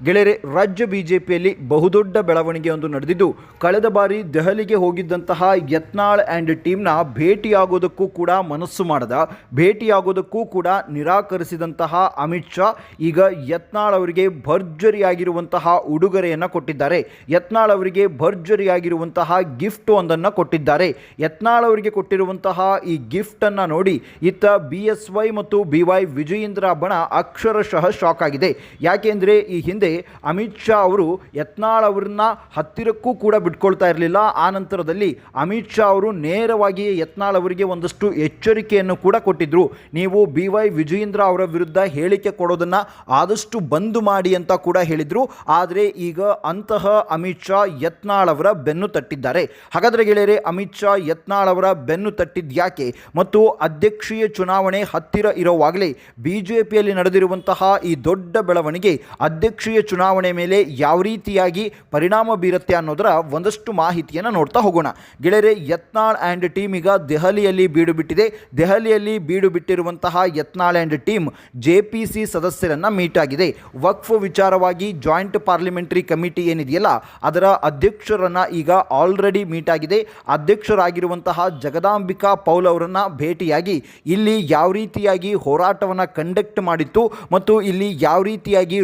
ಗೆಳೆಯರೆ, ರಾಜ್ಯ ಬಿಜೆಪಿಯಲ್ಲಿ ಬಹುದೊಡ್ಡ ಬೆಳವಣಿಗೆಯೊಂದು ನಡೆದಿದ್ದು, ಕಳೆದ ಬಾರಿ ದೆಹಲಿಗೆ ಹೋಗಿದ್ದಂತಹ ಯತ್ನಾಳ್ ಆ್ಯಂಡ್ ಟೀಮ್ನ ಭೇಟಿಯಾಗೋದಕ್ಕೂ ಕೂಡ ಮನಸ್ಸು ಮಾಡದ, ಭೇಟಿಯಾಗೋದಕ್ಕೂ ಕೂಡ ನಿರಾಕರಿಸಿದಂತಹ ಅಮಿತ್ ಶಾ, ಈಗ ಯತ್ನಾಳ್ ಅವರಿಗೆ ಭರ್ಜರಿಯಾಗಿರುವಂತಹ ಉಡುಗೊರೆಯನ್ನು ಕೊಟ್ಟಿದ್ದಾರೆ. ಯತ್ನಾಳ್ ಅವರಿಗೆ ಭರ್ಜರಿಯಾಗಿರುವಂತಹ ಗಿಫ್ಟ್ ಒಂದನ್ನು ಕೊಟ್ಟಿದ್ದಾರೆ. ಯತ್ನಾಳ್ ಅವರಿಗೆ ಕೊಟ್ಟಿರುವಂತಹ ಈ ಗಿಫ್ಟನ್ನು ನೋಡಿ ಇತ್ತ ಬಿ ಎಸ್ ವೈ ಮತ್ತು ಬಿ ವೈ ವಿಜಯೇಂದ್ರ ಬಣ ಅಕ್ಷರಶಃ ಶಾಕ್ ಆಗಿದೆ. ಯಾಕೆಂದರೆ ಈ ಹಿಂದೆ ಅಮಿತ್ ಶಾ ಅವರು ಯತ್ನಾಳ್ ಅವ್ರನ್ನ ಹತ್ತಿರಕ್ಕೂ ಕೂಡ ಬಿಟ್ಕೊಳ್ತಾ ಇರಲಿಲ್ಲ. ಆ ನಂತರದಲ್ಲಿ ಅಮಿತ್ ಶಾ ಅವರು ನೇರವಾಗಿ ಯತ್ನಾಳ್ ಅವರಿಗೆ ಒಂದಷ್ಟು ಎಚ್ಚರಿಕೆಯನ್ನು ಕೂಡ ಕೊಟ್ಟಿದ್ದರು ನೀವು ಬಿ ವೈ ವಿಜಯೇಂದ್ರ ಅವರ ವಿರುದ್ಧ ಹೇಳಿಕೆ ಕೊಡೋದನ್ನು ಆದಷ್ಟು ಬಂದು ಮಾಡಿ ಅಂತ ಕೂಡ ಹೇಳಿದರು. ಆದರೆ ಈಗ ಅಂತಹ ಅಮಿತ್ ಶಾ ಯತ್ನಾಳ್ ಅವರ ಬೆನ್ನು ತಟ್ಟಿದ್ದಾರೆ. ಹಾಗಾದರೆ ಗೆಳೆಯರೆ, ಅಮಿತ್ ಶಾ ಯತ್ನಾಳ್ ಅವರ ಬೆನ್ನು ತಟ್ಟಿದ್ಯಾಕೆ ಮತ್ತು ಅಧ್ಯಕ್ಷೀಯ ಚುನಾವಣೆ ಹತ್ತಿರ ಇರೋವಾಗಲೇ ಬಿಜೆಪಿಯಲ್ಲಿ ನಡೆದಿರುವಂತಹ ಈ ದೊಡ್ಡ ಬೆಳವಣಿಗೆ ಅಧ್ಯಕ್ಷೀಯ ಚುನಾವಣೆ ಮೇಲೆ ಯಾವ ರೀತಿಯಾಗಿ ಪರಿಣಾಮ ಬೀರುತ್ತೆ ಅನ್ನೋದರ ಒಂದಷ್ಟು ಮಾಹಿತಿಯನ್ನು ನೋಡ್ತಾ ಹೋಗೋಣ. ಗೆಳೆಯರೆ, ಯತ್ನಾಳ್ ಆ್ಯಂಡ್ ಟೀಮ್ ಈಗ ದೆಹಲಿಯಲ್ಲಿ ಬೀಡು ಬಿಟ್ಟಿದೆ ದೆಹಲಿಯಲ್ಲಿ ಬೀಡು ಬಿಟ್ಟಿರುವಂತಹ Yatnal and team J P C ಸದಸ್ಯರನ್ನು ಮೀಟ್ ಆಗಿದೆ ವಕ್ಫ್ ವಿಚಾರವಾಗಿ ಜಾಯಿಂಟ್ ಪಾರ್ಲಿಮೆಂಟರಿ ಕಮಿಟಿ ಏನಿದೆಯಲ್ಲ, ಅದರ ಅಧ್ಯಕ್ಷರನ್ನು ಈಗ ಆಲ್ರೆಡಿ ಮೀಟ್ ಆಗಿದೆ ಅಧ್ಯಕ್ಷರಾಗಿರುವಂತಹ ಜಗದಾಂಬಿಕಾ ಪೌಲ್ ಅವರನ್ನು ಭೇಟಿಯಾಗಿ ಇಲ್ಲಿ ಯಾವ ರೀತಿಯಾಗಿ ಹೋರಾಟವನ್ನು ಕಂಡಕ್ಟ್ ಮಾಡಿತ್ತು ಮತ್ತು ಇಲ್ಲಿ ಯಾವ ರೀತಿಯಾಗಿ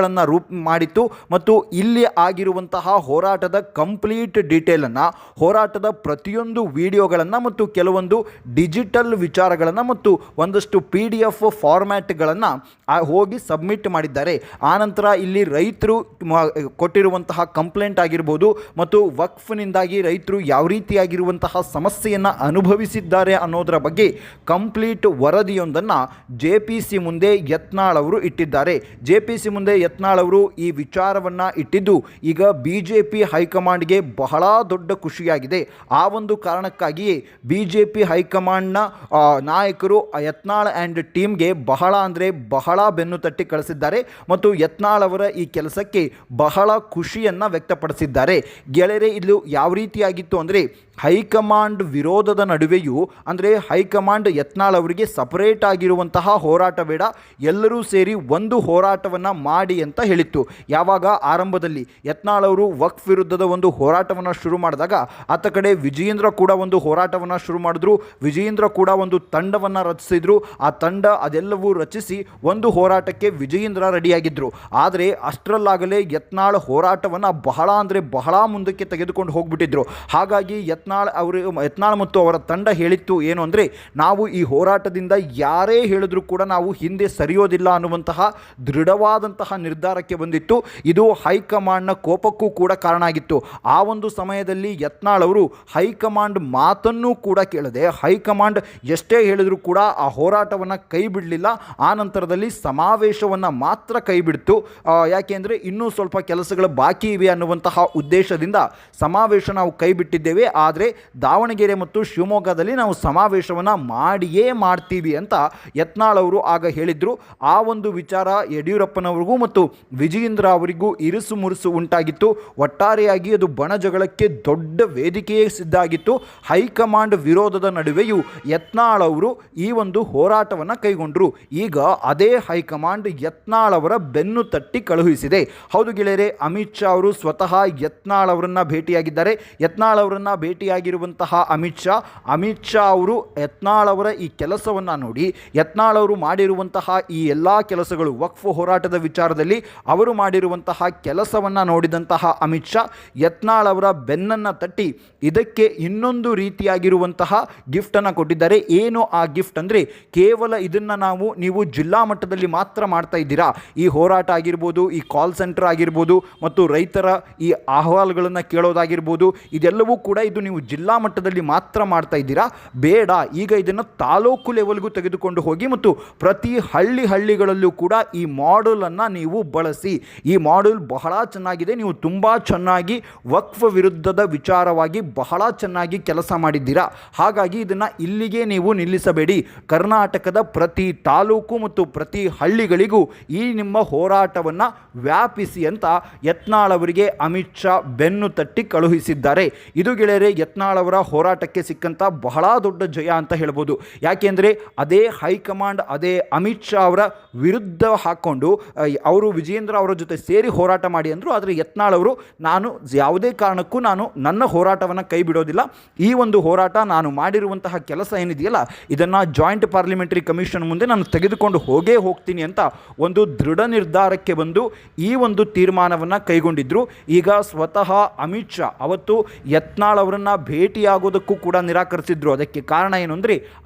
ರೂಪುರೇಷೆಗಳನ್ನು ರೂಪ ಮಾಡಿತ್ತು ಮತ್ತು ಇಲ್ಲಿ ಆಗಿರುವಂತಹ ಹೋರಾಟದ ಕಂಪ್ಲೀಟ್ ಡೀಟೇಲನ್ನು, ಹೋರಾಟದ ಪ್ರತಿಯೊಂದು ವಿಡಿಯೋಗಳನ್ನು ಮತ್ತು ಕೆಲವೊಂದು ಡಿಜಿಟಲ್ ವಿಚಾರಗಳನ್ನು ಮತ್ತು ಒಂದಷ್ಟು ಪಿ ಡಿ ಎಫ್ ಫಾರ್ಮ್ಯಾಟ್ಗಳನ್ನು ಹೋಗಿ ಸಬ್ಮಿಟ್ ಮಾಡಿದ್ದಾರೆ. ಆನಂತರ ಇಲ್ಲಿ ರೈತರು ಕೊಟ್ಟಿರುವಂತಹ ಕಂಪ್ಲೇಂಟ್ ಆಗಿರ್ಬೋದು ಮತ್ತು ವಕ್ಫ್ನಿಂದಾಗಿ ರೈತರು ಯಾವ ರೀತಿಯಾಗಿರುವಂತಹ ಸಮಸ್ಯೆಯನ್ನು ಅನುಭವಿಸಿದ್ದಾರೆ ಅನ್ನೋದರ ಬಗ್ಗೆ ಕಂಪ್ಲೀಟ್ ವರದಿಯೊಂದನ್ನು ಜೆ ಪಿ ಸಿ ಮುಂದೆ ಯತ್ನಾಳ್ ಅವರು ಇಟ್ಟಿದ್ದಾರೆ. ಜೆ ಪಿ ಸಿ ಮುಂದೆ ಯತ್ನಾಳ್ ಅವರು ಈ ವಿಚಾರವನ್ನು ಇಟ್ಟಿದ್ದು, ಈಗ ಬಿ ಜೆ ಪಿ ಹೈಕಮಾಂಡ್ಗೆ ಬಹಳ ದೊಡ್ಡ ಖುಷಿಯಾಗಿದೆ. ಆ ಒಂದು ಕಾರಣಕ್ಕಾಗಿಯೇ ಬಿ ಜೆ ಪಿ ಹೈಕಮಾಂಡ್ನ ನಾಯಕರು ಯತ್ನಾಳ್ ಆ್ಯಂಡ್ ಟೀಮ್ಗೆ ಬಹಳ ಅಂದರೆ ಬಹಳ ಬೆನ್ನು ತಟ್ಟಿ ಕಳಿಸಿದ್ದಾರೆ ಮತ್ತು ಯತ್ನಾಳ್ ಅವರ ಈ ಕೆಲಸಕ್ಕೆ ಬಹಳ ಖುಷಿಯನ್ನು ವ್ಯಕ್ತಪಡಿಸಿದ್ದಾರೆ. ಗೆಳೆಯರೆ, ಇದು ಯಾವ ರೀತಿಯಾಗಿತ್ತು ಅಂದರೆ ಹೈಕಮಾಂಡ್ ವಿರೋಧದ ನಡುವೆಯೂ, ಅಂದರೆ ಹೈಕಮಾಂಡ್ ಯತ್ನಾಳ್ ಅವರಿಗೆ ಸಪರೇಟ್ ಆಗಿರುವಂತಹ ಹೋರಾಟ ಬೇಡ, ಎಲ್ಲರೂ ಸೇರಿ ಒಂದು ಹೋರಾಟವನ್ನು ಮಾಡಿ ಅಂತ ಹೇಳಿತ್ತು. ಯಾವಾಗ? ಆರಂಭದಲ್ಲಿ. ಯತ್ನಾಳ್ ಅವರು ವಕ್ಫ್ ವಿರುದ್ಧದ ಒಂದು ಹೋರಾಟವನ್ನು ಶುರು ಮಾಡಿದಾಗ, ಆತ ಕಡೆ ವಿಜಯೇಂದ್ರ ಕೂಡ ಒಂದು ಹೋರಾಟವನ್ನು ಶುರು ಮಾಡಿದ್ರು. ವಿಜಯೇಂದ್ರ ಕೂಡ ಒಂದು ತಂಡವನ್ನು ರಚಿಸಿದ್ರು. ಆ ತಂಡ ಅದೆಲ್ಲವೂ ರಚಿಸಿ ಒಂದು ಹೋರಾಟಕ್ಕೆ ವಿಜಯೇಂದ್ರ ರೆಡಿಯಾಗಿದ್ದರು ಆದರೆ ಅಷ್ಟರಲ್ಲಾಗಲೇ ಯತ್ನಾಳ್ ಹೋರಾಟವನ್ನು ಬಹಳ ಅಂದರೆ ಬಹಳ ಮುಂದಕ್ಕೆ ತೆಗೆದುಕೊಂಡು ಹೋಗ್ಬಿಟ್ಟಿದ್ರು. ಹಾಗಾಗಿ ಯತ್ನಾಳ್ ಅವರು, ಯತ್ನಾಳ್ ಮತ್ತು ಅವರ ತಂಡ ಹೇಳಿತ್ತು ಏನು ಅಂದರೆ, ನಾವು ಈ ಹೋರಾಟದಿಂದ ಯಾರೇ ಹೇಳಿದ್ರು ಕೂಡ ನಾವು ಹಿಂದೆ ಸರಿಯೋದಿಲ್ಲ ಅನ್ನುವಂತಹ ದೃಢವಾದಂತಹ ನಿರ್ಧಾರಕ್ಕೆ ಬಂದಿತ್ತು. ಇದು ಹೈಕಮಾಂಡ್ನ ಕೋಪಕ್ಕೂ ಕೂಡ ಕಾರಣ ಆಗಿತ್ತು. ಆ ಒಂದು ಸಮಯದಲ್ಲಿ ಯತ್ನಾಳ್ ಅವರು ಹೈಕಮಾಂಡ್ ಮಾತನ್ನೂ ಕೂಡ ಕೇಳದೆ, ಹೈಕಮಾಂಡ್ ಎಷ್ಟೇ ಹೇಳಿದರೂ ಕೂಡ ಆ ಹೋರಾಟವನ್ನು ಕೈ ಬಿಡಲಿಲ್ಲ. ಆ ನಂತರದಲ್ಲಿ ಸಮಾವೇಶವನ್ನು ಮಾತ್ರ ಕೈ ಬಿಡ್ತು. ಇನ್ನೂ ಸ್ವಲ್ಪ ಕೆಲಸಗಳು ಬಾಕಿ ಇವೆ ಅನ್ನುವಂತಹ ಉದ್ದೇಶದಿಂದ ಸಮಾವೇಶ ನಾವು ಕೈ ಬಿಟ್ಟಿದ್ದೇವೆ. ಆದರೆ ದಾವಣಗೆರೆ ಮತ್ತು ಶಿವಮೊಗ್ಗದಲ್ಲಿ ನಾವು ಸಮಾವೇಶವನ್ನು ಮಾಡಿಯೇ ಮಾಡ್ತೀವಿ ಅಂತ ಯತ್ನಾಳ್ ಅವರು ಆಗ ಹೇಳಿದರು. ಆ ಒಂದು ವಿಚಾರ ಯಡಿಯೂರಪ್ಪನವರಿಗೂ ಮತ್ತು ವಿಜಯೇಂದ್ರ ಅವರಿಗೂ ಇರುಸು ಮುರುಸು ಉಂಟಾಗಿತ್ತು. ಒಟ್ಟಾರೆಯಾಗಿ ಅದು ಬಣ ಜಗಳಕ್ಕೆ ದೊಡ್ಡ ವೇದಿಕೆಯೇ ಸಿದ್ಧಾಗಿತ್ತು. ಹೈಕಮಾಂಡ್ ವಿರೋಧದ ನಡುವೆಯೂ ಯತ್ನಾಳ್ ಅವರು ಈ ಒಂದು ಹೋರಾಟವನ್ನು ಕೈಗೊಂಡರು. ಈಗ ಅದೇ ಹೈಕಮಾಂಡ್ ಯತ್ನಾಳ್ ಅವರ ಬೆನ್ನು ತಟ್ಟಿ ಕಳುಹಿಸಿದೆ. ಹೌದು ಗೆಳೆಯರೆ, ಅಮಿತ್ ಶಾ ಅವರು ಸ್ವತಃ ಯತ್ನಾಳ್ ಅವರನ್ನು ಭೇಟಿಯಾಗಿದ್ದಾರೆ. ಯತ್ನಾಳ್ ಅವರನ್ನ ಭೇಟಿಯಾಗಿರುವಂತಹ ಅಮಿತ್ ಶಾ ಅಮಿತ್ ಶಾ ಅವರು ಯತ್ನಾಳ್ ಅವರ ಈ ಕೆಲಸವನ್ನು ನೋಡಿ, ಯತ್ನಾಳ್ ಅವರು ಮಾಡಿರುವಂತಹ ಈ ಎಲ್ಲ ಕೆಲಸಗಳು ವಕ್ಫ್ ಹೋರಾಟದ ವಿಚಾರದಲ್ಲಿ ಅವರು ಮಾಡಿರುವಂತಹ ಕೆಲಸವನ್ನು ನೋಡಿದಂತಹ ಅಮಿತ್ ಶಾ, ಯತ್ನಾಳ್ ಅವರ ಬೆನ್ನನ್ನು ತಟ್ಟಿ ಇದಕ್ಕೆ ಇನ್ನೊಂದು ರೀತಿಯಾಗಿರುವಂತಹ ಗಿಫ್ಟನ್ನು ಕೊಟ್ಟಿದ್ದಾರೆ. ಏನು ಆ ಗಿಫ್ಟ್ ಅಂದರೆ, ಕೇವಲ ಇದನ್ನು ನಾವು, ನೀವು ಜಿಲ್ಲಾ ಮಟ್ಟದಲ್ಲಿ ಮಾತ್ರ ಮಾಡ್ತಾ ಇದ್ದೀರಾ? ಈ ಹೋರಾಟ ಆಗಿರ್ಬೋದು, ಈ ಕಾಲ್ ಸೆಂಟರ್ ಆಗಿರ್ಬೋದು, ಮತ್ತು ರೈತರ ಈ ಅಹವಾಲುಗಳನ್ನು ಕೇಳೋದಾಗಿರ್ಬೋದು, ಇದೆಲ್ಲವೂ ಕೂಡ ಇದು ನೀವು ಜಿಲ್ಲಾ ಮಟ್ಟದಲ್ಲಿ ಮಾತ್ರ ಮಾಡ್ತಾ ಇದ್ದೀರಾ? ಬೇಡ. ಈಗ ಇದನ್ನು ತಾಲೂಕು ಲೆವೆಲ್ಗೂ ತೆಗೆದುಕೊಂಡು ಹೋಗಿ ಮತ್ತು ಪ್ರತಿ ಹಳ್ಳಿ ಹಳ್ಳಿಗಳಲ್ಲೂ ಕೂಡ ಈ ಮಾಡಲನ್ನು ನೀವು ಬಳಸಿ. ಈ ಮಾಡಲ್ ಬಹಳ ಚೆನ್ನಾಗಿದೆ. ನೀವು ತುಂಬ ಚೆನ್ನಾಗಿ ವಕ್ಫ್ ವಿರುದ್ಧದ ವಿಚಾರವಾಗಿ ಬಹಳ ಚೆನ್ನಾಗಿ ಕೆಲಸ ಮಾಡಿದ್ದೀರಾ? ಹಾಗಾಗಿ ಇದನ್ನು ಇಲ್ಲಿಗೆ ನೀವು ನಿಲ್ಲಿಸಬೇಡಿ. ಕರ್ನಾಟಕದ ಪ್ರತಿ ತಾಲೂಕು ಮತ್ತು ಪ್ರತಿ ಹಳ್ಳಿಗಳಿಗೂ ಈ ನಿಮ್ಮ ಹೋರಾಟವನ್ನು ವ್ಯಾಪಿಸಿ ಅಂತ ಯತ್ನಾಳ್ ಅವರಿಗೆ ಅಮಿತ್ ಶಾ ಬೆನ್ನು ತಟ್ಟಿ ಕಳುಹಿಸಿದ್ದಾರೆ. ಇದು ಗೆಳೆಯರೆ ಯತ್ನಾಳ್ ಅವರ ಹೋರಾಟಕ್ಕೆ ಸಿಕ್ಕಂಥ ಬಹಳ ದೊಡ್ಡ ಜಯ ಅಂತ ಹೇಳ್ಬೋದು. ಯಾಕೆಂದರೆ ಅದೇ ಹೈಕಮಾಂಡ್, ಅದೇ ಅಮಿತ್ ಶಾ ಅವರ ವಿರುದ್ಧ ಹಾಕ್ಕೊಂಡು ಅವರು ವಿಜಯೇಂದ್ರ ಅವರ ಜೊತೆ ಸೇರಿ ಹೋರಾಟ ಮಾಡಿ ಅಂದರು, ಆದರೆ ಯತ್ನಾಳ್ ಅವರು, ನಾನು ಯಾವುದೇ ಕಾರಣಕ್ಕೂ ನಾನು ನನ್ನ ಹೋರಾಟವನ್ನು ಕೈ ಬಿಡೋದಿಲ್ಲ. ಈ ಒಂದು ಹೋರಾಟ ನಾನು ಮಾಡಿರುವಂತಹ ಕೆಲಸ ಏನಿದೆಯಲ್ಲ, ಇದನ್ನು ಜಾಯಿಂಟ್ ಪಾರ್ಲಿಮೆಂಟರಿ ಕಮಿಷನ್ ಮುಂದೆ ನಾನು ತೆಗೆದುಕೊಂಡು ಹೋಗೇ ಹೋಗ್ತೀನಿ ಅಂತ ಒಂದು ದೃಢ ನಿರ್ಧಾರಕ್ಕೆ ಬಂದು ಈ ಒಂದು ತೀರ್ಮಾನವನ್ನು ಕೈಗೊಂಡಿದ್ದರು ಈಗ ಸ್ವತಃ ಅಮಿತ್ ಶಾ, ಅವತ್ತು ಯತ್ನಾಳ್ ಅವರನ್ನು ಭೇಟಿಯಾಗೋದಕ್ಕೂ ಕೂಡ ನಿರಾಕರಿಸಿದ್ರು. ಅದಕ್ಕೆ ಕಾರಣ ಏನು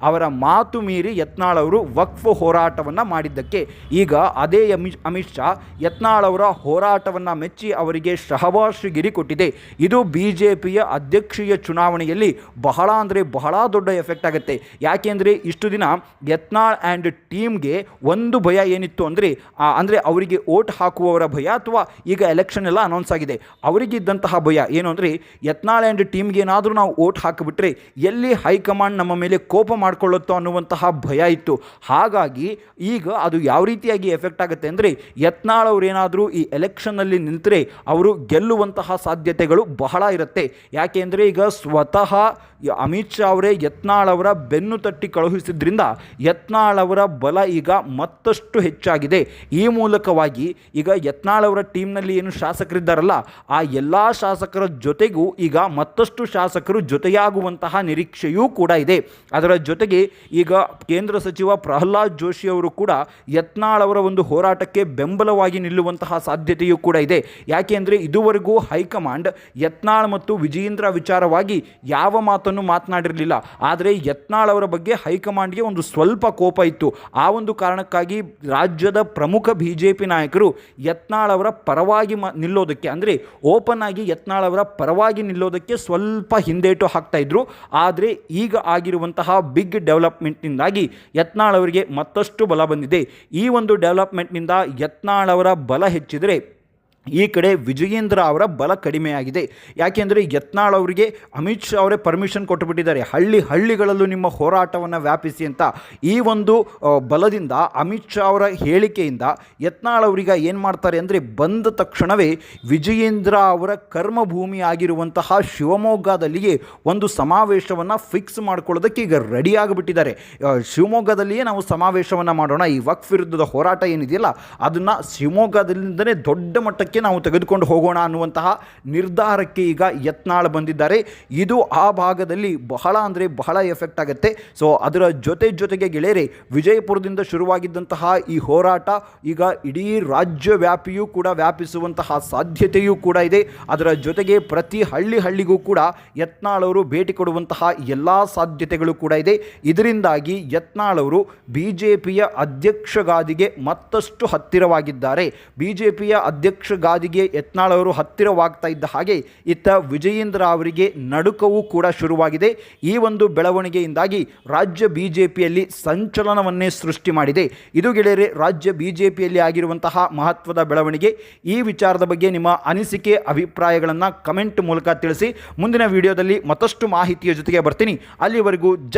ಅವರ ಮಾತು ಮೀರಿ ಯತ್ನಾಳ್ ಅವರು ವಕ್ಫ್ ಹೋರಾಟವನ್ನು ಮಾಡಿದ್ದಕ್ಕೆ. ಈಗ ಅದೇ ಅಮಿ ಅಮಿತ್ ಶಾ ಯತ್ನಾಳ್ ಅವರ ಹೋರಾಟವನ್ನು ಮೆಚ್ಚಿ ಅವರಿಗೆ ಶಹಬಾಷ್ಗಿರಿ ಕೊಟ್ಟಿದೆ. ಇದು ಬಿ ಜೆ ಅಧ್ಯಕ್ಷೀಯ ಚುನಾವಣೆಯಲ್ಲಿ ಬಹಳ ಅಂದರೆ ಬಹಳ ದೊಡ್ಡ ಎಫೆಕ್ಟ್ ಆಗುತ್ತೆ. ಯಾಕೆಂದರೆ ಇಷ್ಟು ದಿನ ಯತ್ನಾಳ್ ಆ್ಯಂಡ್ ಟೀಮ್ಗೆ ಒಂದು ಭಯ ಏನಿತ್ತು ಅಂದರೆ ಅಂದರೆ ಅವರಿಗೆ ಓಟ್ ಹಾಕುವವರ ಭಯ ಅಥವಾ ಈಗ ಎಲೆಕ್ಷನ್ ಎಲ್ಲ ಅನೌನ್ಸ್ ಆಗಿದೆ. ಅವರಿಗಿದ್ದಂತಹ ಭಯ ಏನು ಅಂದರೆ, ಯತ್ನಾಳ್ ಆ್ಯಂಡ್ ಟೀಮ್ಗೆ ಏನಾದರೂ ನಾವು ಓಟ್ ಹಾಕಿಬಿಟ್ರೆ ಎಲ್ಲಿ ಹೈಕಮಾಂಡ್ ನಮ್ಮ ಮೇಲೆ ಕೋಪ ಮಾಡಿಕೊಳ್ಳುತ್ತೋ ಅನ್ನುವಂತಹ ಭಯ ಇತ್ತು. ಹಾಗಾಗಿ ಈಗ ಅದು ಯಾವ ರೀತಿಯಾಗಿ ಎಫೆಕ್ಟ್ ಆಗುತ್ತೆ ಅಂದರೆ ಯತ್ನಾಳ್ ಅವರೇನಾದರೂ ಈ ಎಲೆಕ್ಷನ್ನಲ್ಲಿ ನಿಂತರೆ ಅವರು ಗೆಲ್ಲುವಂತಹ ಸಾಧ್ಯತೆಗಳು ಬಹಳ ಇರುತ್ತೆ. ಯಾಕೆಂದರೆ ಈಗ ಸ್ವತಃ ಅಮಿತ್ ಶಾ ಅವರೇ ಯತ್ನಾಳ್ ಅವರ ಬೆನ್ನು ತಟ್ಟಿ ಕಳುಹಿಸಿದ್ರಿಂದ ಯತ್ನಾಳ್ ಅವರ ಬಲ ಈಗ ಮತ್ತಷ್ಟು ಹೆಚ್ಚಾಗಿದೆ. ಈ ಮೂಲಕವಾಗಿ ಈಗ ಯತ್ನಾಳ್ ಅವರ ಟೀಮ್ನಲ್ಲಿ ಏನು ಶಾಸಕರಿದ್ದಾರಲ್ಲ, ಆ ಎಲ್ಲ ಶಾಸಕರ ಜೊತೆಗೂ ಈಗ ಮತ್ತಷ್ಟು ಶಾಸಕರು ಜೊತೆಯಾಗುವಂತಹ ನಿರೀಕ್ಷೆಯೂ ಕೂಡ ಇದೆ. ಅದರ ಜೊತೆಗೆ ಈಗ ಕೇಂದ್ರ ಸಚಿವ ಪ್ರಹ್ಲಾದ್ ಜೋಶಿ ಅವರು ಕೂಡ ಯತ್ನಾಳ್ ಅವರ ಒಂದು ಹೋರಾಟಕ್ಕೆ ಬೆಂಬಲವಾಗಿ ನಿಲ್ಲುವಂತಹ ಸಾಧ್ಯತೆಯೂ ಕೂಡ ಇದೆ. ಯಾಕೆ ಅಂದರೆ ಇದುವರೆಗೂ ಹೈಕಮಾಂಡ್ ಯತ್ನಾಳ್ ಮತ್ತು ವಿಜಯೇಂದ್ರ ವಿಚಾರವಾಗಿ ಯಾವ ಮಾತನ್ನು ಮಾತನಾಡಿರಲಿಲ್ಲ. ಆದರೆ ಯತ್ನಾಳ್ ಅವರ ಬಗ್ಗೆ ಹೈಕಮಾಂಡ್ಗೆ ಒಂದು ಸ್ವಲ್ಪ ಕೋಪ ಇತ್ತು. ಆ ಒಂದು ಕಾರಣಕ್ಕಾಗಿ ರಾಜ್ಯದ ಪ್ರಮುಖ ಬಿ ಜೆ ಪಿ ನಾಯಕರು ಯತ್ನಾಳ್ ಅವರ ಪರವಾಗಿ ನಿಲ್ಲೋದಕ್ಕೆ ಅಂದರೆ ಓಪನ್ ಆಗಿ ಯತ್ನಾಳ್ ಅವರ ಪರವಾಗಿ ನಿಲ್ಲೋದಕ್ಕೆ ಸ್ವಲ್ಪ ಹಿಂದೇಟು ಹಾಕ್ತಾ ಇದ್ರು. ಆದರೆ ಈಗ ಆಗಿರುವಂತಹ ಬಿಗ್ ಡೆವಲಪ್ಮೆಂಟ್ನಿಂದಾಗಿ ಯತ್ನಾಳ್ ಅವರಿಗೆ ಮತ್ತಷ್ಟು ಬಲ ಬಂದಿದೆ. ಈ ಒಂದು ಡೆವಲಪ್ಮೆಂಟ್ನಿಂದ ಯತ್ನಾಳ್ ಅವರ ಬಲ ಹೆಚ್ಚಿದರೆ ಈ ಕಡೆ ವಿಜಯೇಂದ್ರ ಅವರ ಬಲ ಕಡಿಮೆಯಾಗಿದೆ. ಯಾಕೆಂದರೆ ಯತ್ನಾಳ್ ಅವರಿಗೆ ಅಮಿತ್ ಶಾ ಅವರೇ ಪರ್ಮಿಷನ್ ಕೊಟ್ಟುಬಿಟ್ಟಿದ್ದಾರೆ. ಹಳ್ಳಿ ಹಳ್ಳಿಗಳಲ್ಲೂ ನಿಮ್ಮ ಹೋರಾಟವನ್ನು ವ್ಯಾಪಿಸಿ ಅಂತ ಈ ಒಂದು ಬಲದಿಂದ ಅಮಿತ್ ಶಾ ಅವರ ಹೇಳಿಕೆಯಿಂದ ಯತ್ನಾಳ್ ಅವರಿಗೆ ಏನು ಮಾಡ್ತಾರೆ ಅಂದರೆ ಬಂದ ತಕ್ಷಣವೇ ವಿಜಯೇಂದ್ರ ಅವರ ಕರ್ಮಭೂಮಿ ಆಗಿರುವಂತಹ ಶಿವಮೊಗ್ಗದಲ್ಲಿಯೇ ಒಂದು ಸಮಾವೇಶವನ್ನು ಫಿಕ್ಸ್ ಮಾಡ್ಕೊಳ್ಳೋದಕ್ಕೆ ಈಗ ರೆಡಿ ಆಗಿಬಿಟ್ಟಿದ್ದಾರೆ. ಶಿವಮೊಗ್ಗದಲ್ಲಿಯೇ ನಾವು ಸಮಾವೇಶವನ್ನು ಮಾಡೋಣ. ಈ ವಕ್ ವಿರುದ್ಧದ ಹೋರಾಟ ಏನಿದೆಯಲ್ಲ, ಅದನ್ನು ಶಿವಮೊಗ್ಗದಲ್ಲಿಂದಲೇ ದೊಡ್ಡ ಮಟ್ಟಕ್ಕೆ ನಾವು ತೆಗೆದುಕೊಂಡು ಹೋಗೋಣ ಅನ್ನುವಂತಹ ನಿರ್ಧಾರಕ್ಕೆ ಈಗ ಯತ್ನಾಳ್ ಬಂದಿದ್ದಾರೆ. ಇದು ಆ ಭಾಗದಲ್ಲಿ ಬಹಳ ಅಂದರೆ ಬಹಳ ಎಫೆಕ್ಟ್ ಆಗುತ್ತೆ. ಸೊ ಅದರ ಜೊತೆ ಜೊತೆಗೆ ಗೆಳೆಯರೆ, ವಿಜಯಪುರದಿಂದ ಶುರುವಾಗಿದ್ದಂತಹ ಈ ಹೋರಾಟ ಈಗ ಇಡೀ ರಾಜ್ಯ ವ್ಯಾಪಿಯೂ ಕೂಡ ವ್ಯಾಪಿಸುವಂತಹ ಸಾಧ್ಯತೆಯೂ ಕೂಡ ಇದೆ. ಅದರ ಜೊತೆಗೆ ಪ್ರತಿ ಹಳ್ಳಿ ಹಳ್ಳಿಗೂ ಕೂಡ ಯತ್ನಾಳ್ ಅವರು ಭೇಟಿ ಕೊಡುವಂತಹ ಎಲ್ಲ ಸಾಧ್ಯತೆಗಳು ಕೂಡ ಇದೆ. ಇದರಿಂದಾಗಿ ಯತ್ನಾಳ್ ಅವರು ಬಿ ಜೆ ಅಧ್ಯಕ್ಷಗಾದಿಗೆ ಮತ್ತಷ್ಟು ಹತ್ತಿರವಾಗಿದ್ದಾರೆ. ಬಿ ಜೆ ಪಿಯ ಅಧ್ಯಕ್ಷ ಗಾದಿಗೆ ಯತ್ನಾಳ್ ಅವರು ಹತ್ತಿರವಾಗ್ತಾ ಇದ್ದ ಹಾಗೆ ಇತ್ತ ವಿಜಯೇಂದ್ರ ಅವರಿಗೆ ನಡುಕವೂ ಕೂಡ ಶುರುವಾಗಿದೆ. ಈ ಒಂದು ಬೆಳವಣಿಗೆಯಿಂದಾಗಿ ರಾಜ್ಯ ಬಿ ಜೆ ಸಂಚಲನವನ್ನೇ ಸೃಷ್ಟಿ ಮಾಡಿದೆ. ಇದು ಗೆಳೆಯರೆ, ರಾಜ್ಯ ಬಿ ಜೆ ಆಗಿರುವಂತಹ ಮಹತ್ವದ ಬೆಳವಣಿಗೆ. ಈ ವಿಚಾರದ ಬಗ್ಗೆ ನಿಮ್ಮ ಅನಿಸಿಕೆ, ಅಭಿಪ್ರಾಯಗಳನ್ನು ಕಮೆಂಟ್ ಮೂಲಕ ತಿಳಿಸಿ. ಮುಂದಿನ ವಿಡಿಯೋದಲ್ಲಿ ಮತ್ತಷ್ಟು ಮಾಹಿತಿಯ ಜೊತೆಗೆ ಬರ್ತೀನಿ. ಅಲ್ಲಿವರೆಗೂ ಜೈ